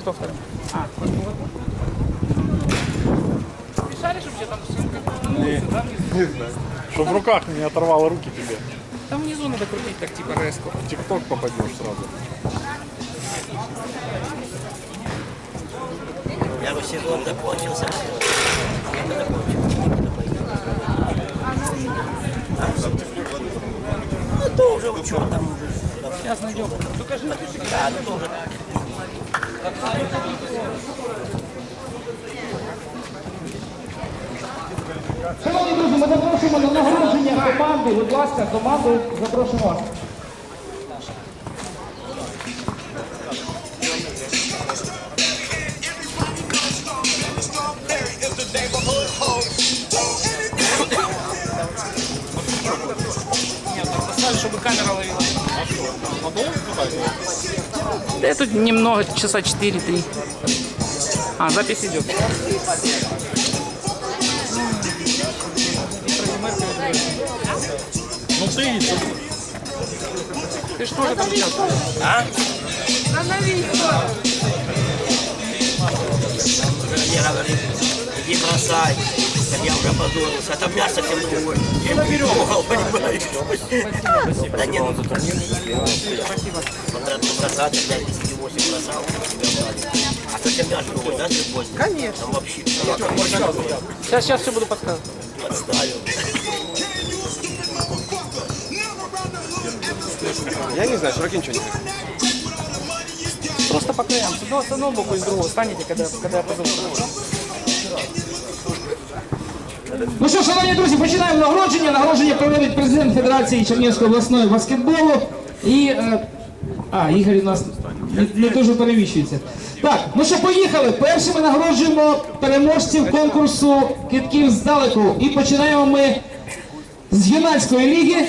Кто второй? А, Мешали, чтобы тебе там ссылка? Не, не знаю. Чтоб в руках не оторвало руки тебе. Там внизу надо крутить, так типа резко. В ТикТок попадешь сразу. Я бы сезон закончился. Лето закончился. Ну, то уже что там уже. Сейчас найдем. Только же Да, ну тоже. Шановні друзі, ми запрошуємо на нагородження команди. Будь ласка, команду запрошуємо вас. Чтобы камера ловила. Да тут немного, часа 4-3. А, запись идет. Ну ты? Ты что же там делаешь? А? Мне говорит, иди бросай. Так я уже позорился. Это мясо совсем другое. Я ему переугол, понимаешь? Да нет, ну тут Спасибо. Смотря ты бросать, 5-10-8 бросал. А совсем мясо другое, да, сегодня? Конечно. Там вообще Сейчас, сейчас все буду подсказывать. подставил. Я не знаю, широки ничего не знаю. Просто по краям. С одного, с одного боку и с другого станете, когда, когда я позову. Ну що, шановні друзі, починаємо нагородження. Нагородження проводить президент Федерації Чернігівської обласної баскетболу. І. е, а, Ігор у нас не, не дуже переміщується. Так, ну що, поїхали. Першими нагороджуємо переможців конкурсу китків здалеку. І починаємо ми з юнацької ліги.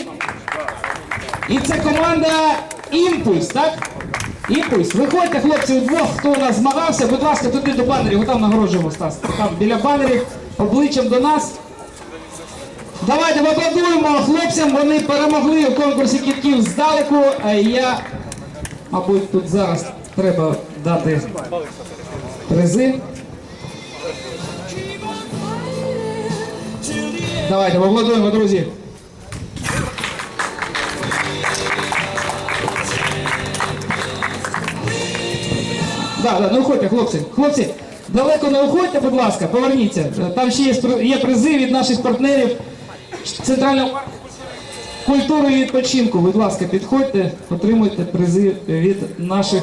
І це команда Імпульс, так? Імпульс. Виходьте, хлопці, удвох, хто у нас змагався, будь ласка, туди до банерів, там нагороджуємо Стас. Там біля банерів, обличчям до нас. Давайте поаплодуємо хлопцям, вони перемогли у конкурсі кітків здалеку. Я, мабуть, тут зараз треба дати призи. Давайте поаплодуємо, друзі. Да, да, не уходьте, хлопці. Хлопці, далеко не уходьте, будь ласка, поверніться. Там ще є, призи від наших партнерів Центрального культури і відпочинку. Будь ласка, підходьте, отримуйте призи від наших.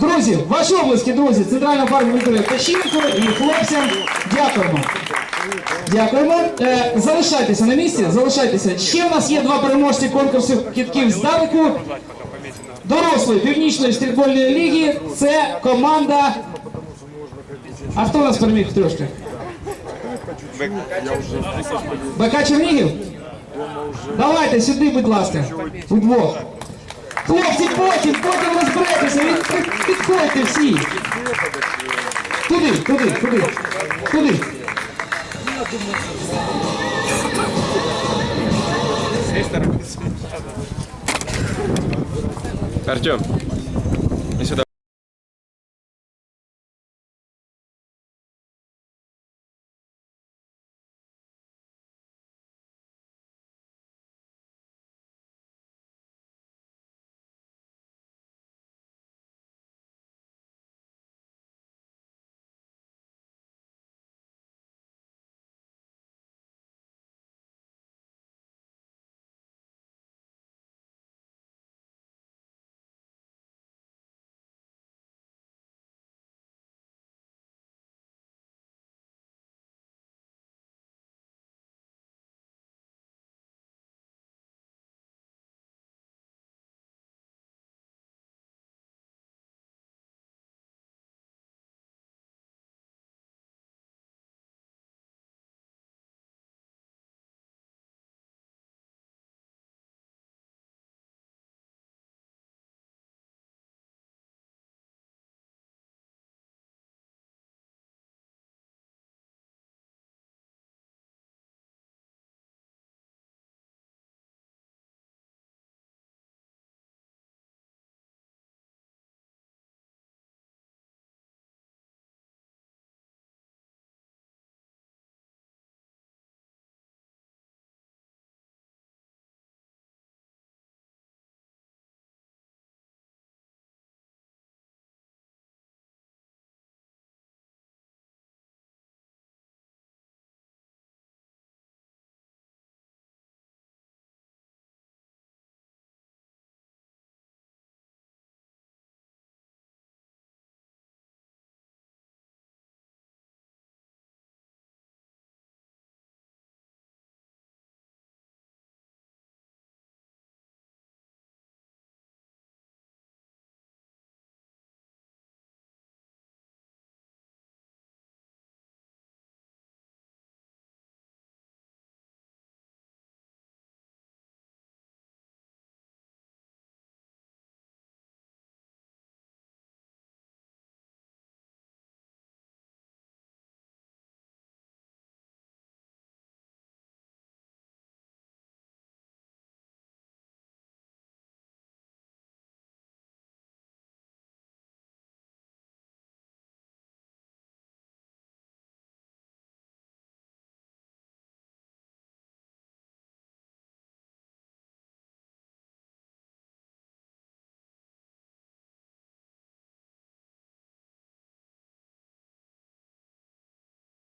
Друзі, ваші обласки, друзі, Центрального парку культури і і хлопцям дякуємо. Дякуємо. Е, залишайтеся на місці, залишайтеся. Ще в нас є два переможці конкурсу кітків здалеку. Дорослої північної стрітбольної ліги. Це команда. А хто у нас переміг в трьошках? БК Чернігів? Давайте сюди, будь ласка. Удвох. Хлопці, потім, потім розберетеся. Від- під- Підходьте всі. Туди, туди, туди. Туди. Артем,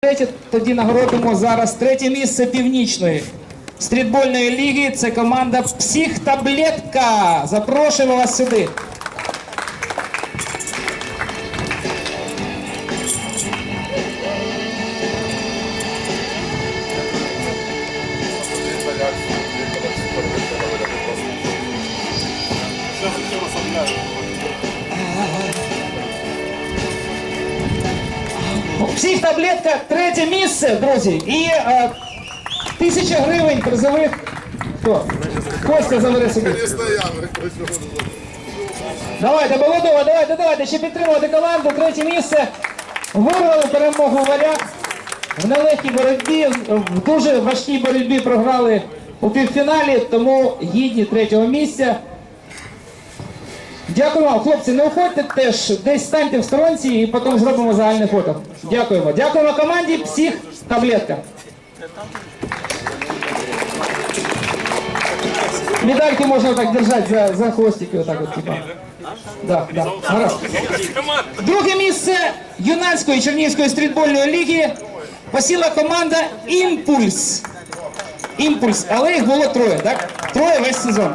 Третє, тоді нагородимо зараз третє місце північної стрітбольної ліги. Це команда Псіхтаблетка. Запрошуємо вас сюди. Психтаблетка третє місце, друзі. І е, тисяча гривень призових. Хто? Костя забере собі. Давайте, Болодова, давайте, давайте, ще підтримувати команду. Третє місце. Вирвали перемогу варяг. В нелегкій боротьбі, в дуже важкій боротьбі програли у півфіналі, тому гідні третього місця. Дякую вам, хлопці. Не уходьте теж, десь станьте в сторонці і потім зробимо загальне фото. Дякуємо. Дякуємо команді всіх таблетка. Медальки можна так держати за, за хвостики, отак от, типа. Да, да. Друге місце юнацької Чернігівської стрітбольної ліги посіла команда Імпульс. Імпульс, але їх було троє, так? Троє весь сезон.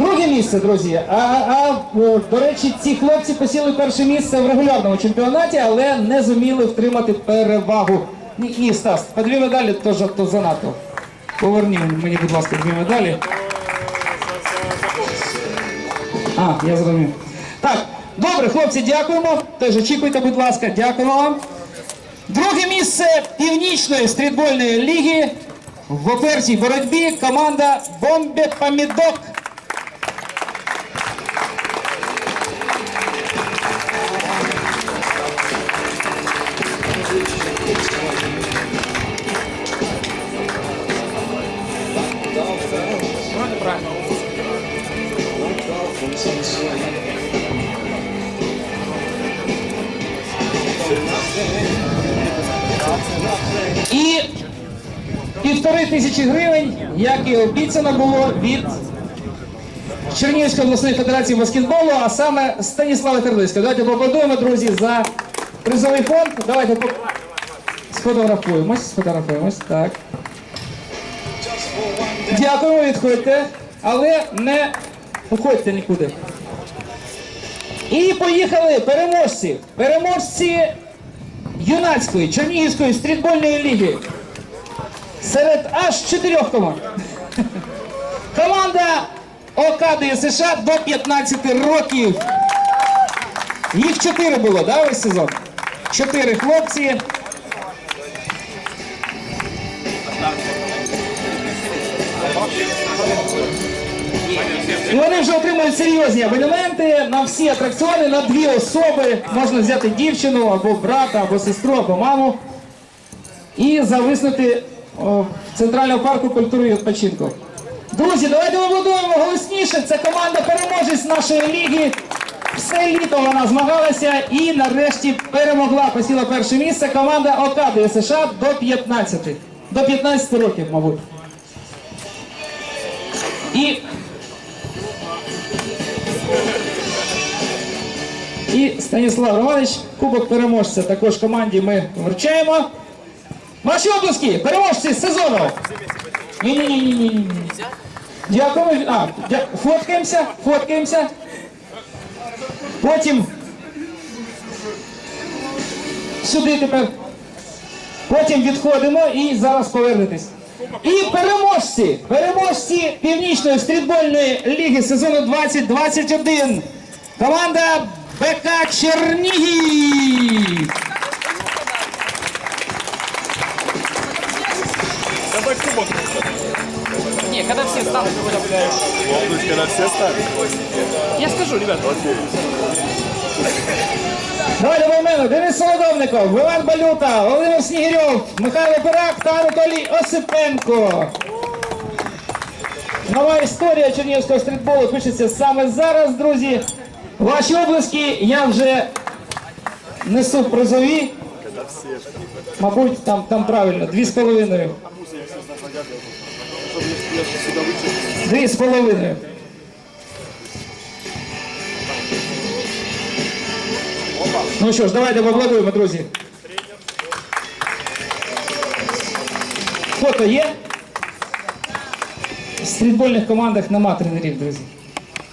Друге місце, друзі. А, а до речі, ці хлопці посіли перше місце в регулярному чемпіонаті, але не зуміли втримати перевагу. Ні, ні, Стас, по дві медалі теж то занадто. Поверні мені, будь ласка, дві медалі. А, я зрозумів. Так, добре, хлопці, дякуємо. Теж очікуйте, будь ласка, дякуємо вам. Друге місце північної стрітбольної ліги в опертій боротьбі команда Бомбе Помідок. І півтори тисячі гривень, як і обіцяно було від Чернігівської обласної федерації баскетболу, а саме Станіслава Тердиська. Давайте поаплодуємо, друзі, за призовий фонд. Давайте сфотографуємось, сфотографуємось. Так. Дякуємо, відходьте, але не уходьте нікуди. І поїхали переможці. Переможці юнацької Чернігівської стрітбольної ліги. Серед аж чотирьох команд. Команда Окади США до 15 років. Їх чотири було, да, весь сезон? Чотири хлопці. Вони вже отримують серйозні абонементи на всі атракціони, на дві особи. Можна взяти дівчину, або брата, або сестру, або маму. І зависнути в Центральному парку культури і відпочинку. Друзі, давайте побудуємо голосніше. Це команда переможець нашої ліги. Все літо вона змагалася і нарешті перемогла. Посіла перше місце. Команда ОК США до 15. До 15 років, мабуть. І І Станіслав Романович, кубок переможця також команді ми вручаємо. Ваші обласки, переможці сезону. Ні, ні, ні, ні, ні, ні. Дякуємо. А, дя... фоткаємося, фоткаємося. Потім сюди тепер. Потім відходимо і зараз повернетесь. І переможці, переможці Північної стрітбольної ліги сезону 2021. Команда БК Чернігів. Когда кубок? Не, когда все станут, Когда все станут? я скажу, ребят. Давайте до мене. Денис Солодовников, Іван Балюта, Володимир Снігирьов, Михайло Пирак та Анатолій Осипенко. Нова історія чернігівського стрітболу пишеться саме зараз, друзі. Ваші облиски я вже несу призові. Мабуть, там, там правильно, дві з половиною. Дві з половиною. Ну що ж, давайте поаплодуємо, друзі. Фото є? В стрітбольних командах нема тренерів, друзі.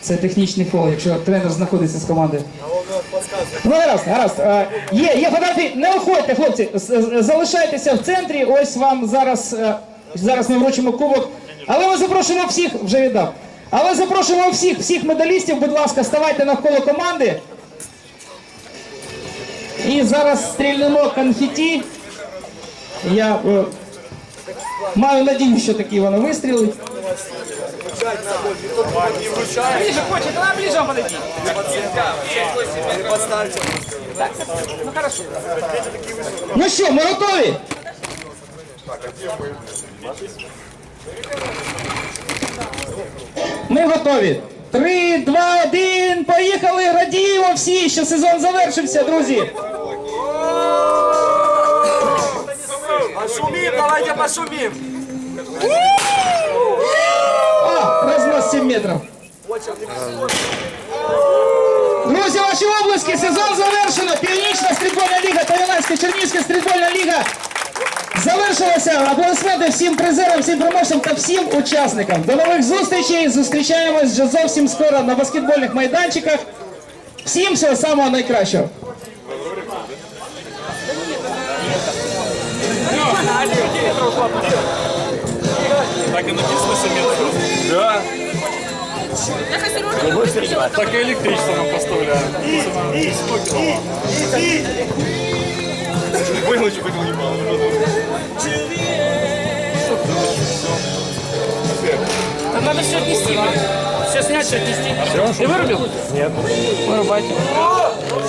Це технічний фол, якщо тренер знаходиться з командою. Ну, гаразд, гаразд. Е, Є, є фотографії. Не уходьте, хлопці. Залишайтеся в центрі. Ось вам зараз. е, Зараз ми вручимо кубок. Але ми запрошуємо всіх, вже віддав. Але запрошуємо всіх, всіх медалістів, будь ласка, ставайте навколо команди. І зараз стрільнемо конфеті. Я е, маю надію, що такі воно вистрілить. Ближе, хочет, давай ближе подойти. Ну хорошо. Ну що, ми готові? Ми готові. Три, два, один, поїхали! Радіємо всі, що сезон завершився, друзі! Пошумим, давайте пошумим. О, разнос 7 метров. Друзі, ваші обласки, сезон завершено. Північна стрітбольна ліга та Іланська Чернігівська стрітбольна ліга завершилася. Аплодисменти всім призерам, всім переможцям та всім учасникам. До нових зустрічей. Зустрічаємось вже зовсім скоро на баскетбольних майданчиках. Всім всього самого найкращого. Так і написано 7 метрів. Да. Так і електричество нам поставляють. Виглучу, виглучу мало. Там надо все отнести. Все снять, все отнести. Ты вырубил? Нет. Вырубайте.